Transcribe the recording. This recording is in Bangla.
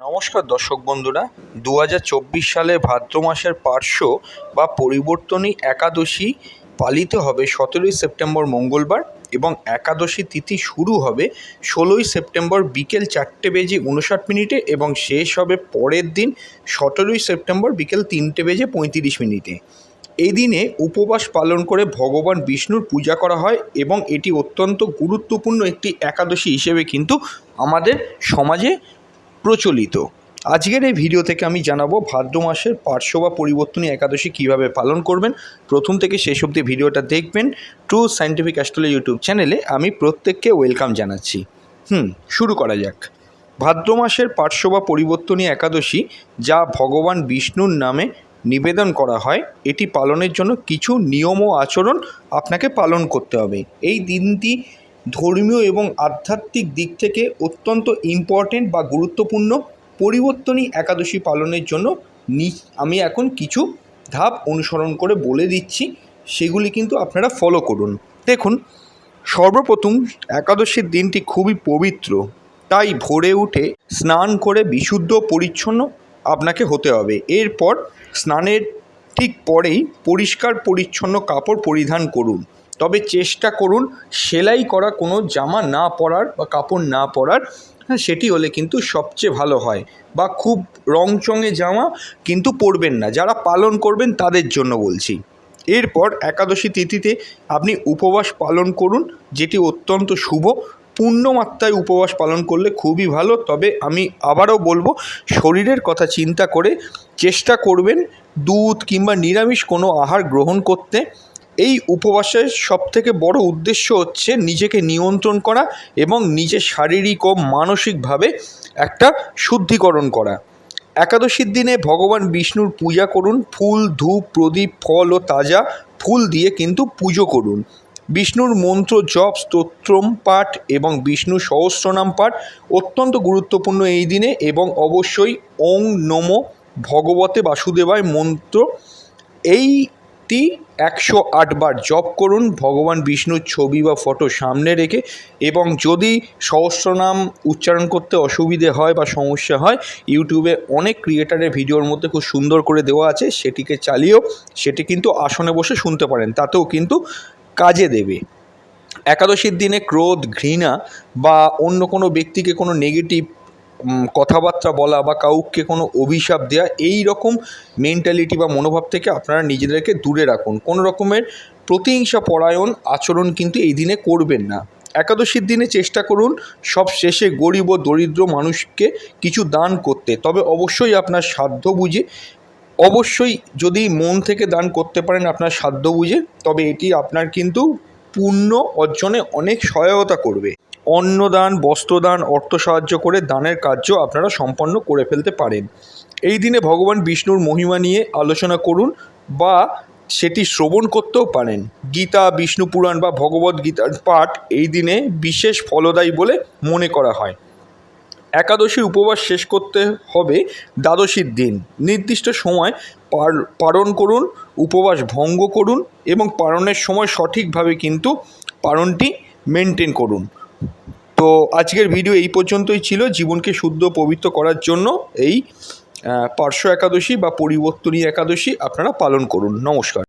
নমস্কার দর্শক বন্ধুরা দু সালের ভাদ্র মাসের পার্শ্ব বা পরিবর্তনী একাদশী পালিত হবে সতেরোই সেপ্টেম্বর মঙ্গলবার এবং একাদশী তিথি শুরু হবে ষোলোই সেপ্টেম্বর বিকেল চারটে বেজে উনষাট মিনিটে এবং শেষ হবে পরের দিন সতেরোই সেপ্টেম্বর বিকেল তিনটে বেজে পঁয়ত্রিশ মিনিটে। এই দিনে উপবাস পালন করে ভগবান বিষ্ণুর পূজা করা হয় এবং এটি অত্যন্ত গুরুত্বপূর্ণ একটি একাদশী হিসেবে কিন্তু আমাদের সমাজে প্রচলিত। আজকের এই ভিডিও থেকে আমি জানাব ভাদ্র মাসের পার্শ্ব বা পরিবর্তনী একাদশী কীভাবে পালন করবেন। প্রথম থেকে শেষ অবধি ভিডিওটা দেখবেন ট্রু সায়েন্টিফিক অ্যাস্ট্রোলজি ইউটিউব চ্যানেলে আমি প্রত্যেককে ওয়েলকাম জানাচ্ছি। হুম, শুরু করা যাক। ভাদ্র মাসের পার্শ্ব বা পরিবর্তনী একাদশী, যা ভগবান বিষ্ণুর নামে নিবেদন করা হয়, এটি পালনের জন্য কিছু নিয়ম ও আচরণ আপনাকে পালন করতে হবে। এই দিনটি ধর্মীয় এবং আধ্যাত্মিক দিক থেকে অত্যন্ত ইম্পর্ট্যান্ট বা গুরুত্বপূর্ণ পরিবর্তনী একাদশী পালনের জন্য আমি এখন কিছু ধাপ অনুসরণ করে বলে দিচ্ছি, সেগুলি কিন্তু আপনারা ফলো করুন। দেখুন, সর্বপ্রথম একাদশীর দিনটি খুবই পবিত্র, তাই ভোরে উঠে স্নান করে বিশুদ্ধ পরিচ্ছন্ন আপনাকে হতে হবে। এরপর স্নানের ঠিক পরেই পরিষ্কার পরিচ্ছন্ন কাপড় পরিধান করুন। তবে চেষ্টা করুন সেলাই করা কোনো জামা না পরার বা কাপড় না পরার। হ্যাঁ সেটি হলে কিন্তু সবচেয়ে ভালো হয়। বা খুব রংচঙে জামা কিন্তু পরবেন না। যারা পালন করবেন তাদের জন্য বলছি। এরপর একাদশী তিথিতে আপনি উপবাস পালন করুন, যেটি অত্যন্ত শুভ। পূর্ণমাত্রায় উপবাস পালন করলে খুবই ভালো। তবে আমি আবারও বলব, শরীরের কথা চিন্তা করে চেষ্টা করবেন দুধ কিংবা নিরামিষ কোনো আহার গ্রহণ করতে। এই উপবাসের সবথেকে বড় উদ্দেশ্য হচ্ছে নিজেকে নিয়ন্ত্রণ করা এবং নিজের শারীরিক ও মানসিকভাবে একটা শুদ্ধিকরণ করা। একাদশীর দিনে ভগবান বিষ্ণুর পূজা করুন, ফুল, ধূপ, প্রদীপ, ফল ও তাজা ফুল দিয়ে কিন্তু পুজো করুন। বিষ্ণুর মন্ত্র, জপ, স্তোত্রম পাঠ এবং বিষ্ণু সহস্রনাম পাঠ অত্যন্ত গুরুত্বপূর্ণ এই দিনে এবং অবশ্যই ওং নমো ভগবতে বাসুদেবায় মন্ত্র। এইটি একশো আটবার জপ করুন, ভগবান বিষ্ণুর ছবি বা ফটো সামনে রেখে এবং যদি সহস্রনাম উচ্চারণ করতে অসুবিধে হয় বা সমস্যা হয়, ইউটিউবে অনেক ক্রিয়েটারের ভিডিওর মধ্যে খুব সুন্দর করে দেওয়া আছে, সেটিকে চালিয়েও সেটি কিন্তু আসনে বসে শুনতে পারেন, তাতেও কিন্তু কাজে দেবে। একাদশীর দিনে ক্রোধ, ঘৃণা বা অন্য কোনো ব্যক্তিকে কোনো নেগেটিভ কথাবার্তা বলা বা কাউকে কোনো অভিশাপ দেওয়া এই রকম মেন্টালিটি বা মনোভাব থেকে আপনারা নিজেদেরকে দূরে রাখুন। কোনো রকমের প্রতিহিংসা পরায়ণ আচরণ কিন্তু এই দিনে করবেন না। একাদশীর দিনে চেষ্টা করুন সব শেষে গরিব ও দরিদ্র মানুষকে কিছু দান করতে। তবে অবশ্যই আপনার সাধ্য বুঝে, অবশ্যই যদি মন থেকে দান করতে পারেন আপনার সাধ্য বুঝে, তবে এটি আপনার কিন্তু পুণ্য অর্জনে অনেক সহায়তা করবে। অন্নদান, বস্ত্রদান, অর্থ সাহায্য করে দানের কার্য আপনারা সম্পন্ন করে ফেলতে পারেন। এই দিনে ভগবান বিষ্ণুর মহিমা নিয়ে আলোচনা করুন বা সেটি শ্রবণ করতেও পারেন। গীতা, বিষ্ণু পুরাণ বা ভগবদ গীতার পাঠ এই দিনে বিশেষ ফলদায়ী বলে মনে করা হয়। একাদশী উপবাস শেষ করতে হবে দ্বাদশীর দিন। নির্দিষ্ট সময় পালন করুন, উপবাস ভঙ্গ করুন এবং পালনের সময় সঠিকভাবে কিন্তু পালনটি মেনটেন করুন। তো আজকের ভিডিও এই পর্যন্তই ছিল। জীবনকে শুদ্ধ পবিত্র করার জন্য এই পার্শ্ব একাদশী বা পরিবর্তনী একাদশী আপনারা পালন করুন। নমস্কার।